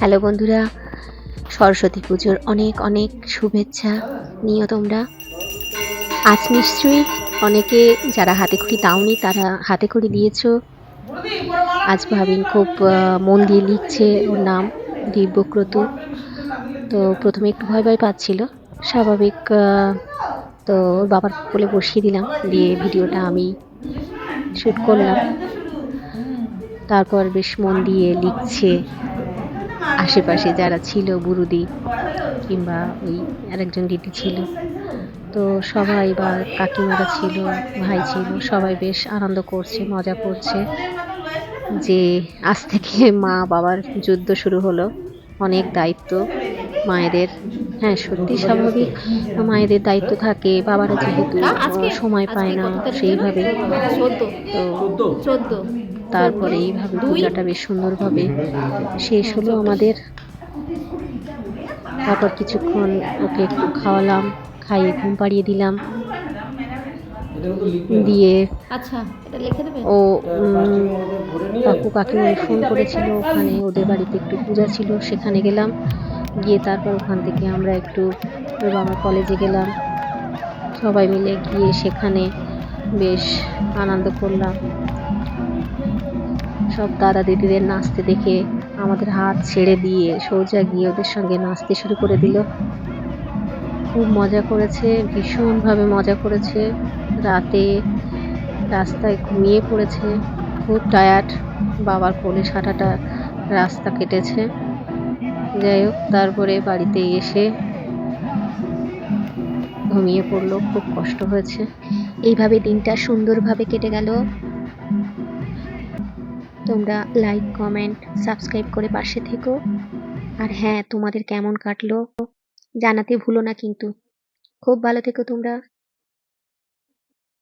Hello বন্ধুরা, সরস্বতী পুজোর অনেক অনেক শুভেচ্ছা নিও তোমরা। আজ নিশ্চয়ই অনেকে যারা হাতে খড়ি দাওনি, তারা হাতে খড়ি দিয়েছ। আজ ভাবিন খুব মন দিয়ে লিখছে ওর নাম, দিব্যক্রতু। তো প্রথমে একটু ভয় ভয় পাচ্ছিল, স্বাভাবিক তো ওর বাবার কোলে বসিয়ে দিলাম, দিয়ে ভিডিওটা আমি শ্যুট করলাম। তারপর বেশ মন দিয়ে লিখছে। আশেপাশে যারা ছিল বুরুদি কিংবা ওই আরেকজন দিদি ছিল। তো সবাই বা কাকিমারা ছিল, ভাই ছিল, সবাই বেশ আনন্দ করছে, মজা করছে যে আজ থেকে মা বাবার যুদ্ধ শুরু হলো। অনেক দায়িত্ব মায়েদের হ্যাঁ সত্যি স্বাভাবিক। মায়েদের দায়িত্ব থাকে বাবারা যেহেতু আজকে সময় পায় না সেইভাবে। চোদ্দ। তো চোদ্দ। তারপরে এইভাবে পূজাটা বেশ সুন্দরভাবে শেষ হলো আমাদের। তারপর কিছুক্ষণ ওকে একটু খাওয়ালাম খাইয়ে ঘুম পাড়িয়ে দিলাম। দিয়ে আচ্ছা এটা লিখে দেবে? ও কাকু কাকিমণি ফোন করেছিল ওখানে ওদের বাড়িতে একটু পূজা ছিল সেখানে গেলাম। গিয়ে তারপর ওখান থেকে আমরা একটু বাবা কলেজে গেলাম। সবাই মিলে গিয়ে সেখানে বেশ আনন্দ করলাম। সব দাদা দিদিদের নাচতে দেখে আমাদের হাত ছেড়ে দিয়ে সোজা গিয়ে ওদের সঙ্গে নাচতে শুরু করে দিল। খুব মজা করেছে, ভীষণভাবে মজা করেছে। রাতে রাস্তায় ঘুমিয়ে পড়েছে, খুব টায়ার্ড বাবার কোলে সারাটা রাস্তা কেটেছে। যাই হোক, তারপরে বাড়িতে এসে ঘুমিয়ে পড়ল, খুব কষ্ট হয়েছে। এইভাবে দিনটা সুন্দরভাবে কেটে গেল। তোমরা লাইক কমেন্ট সাবস্ক্রাইব করে পাশে থেকো। আর হ্যাঁ তোমাদের কেমন কাটলো জানাতে ভুলো না কিন্তু। খুব ভালো থেকো তোমরা।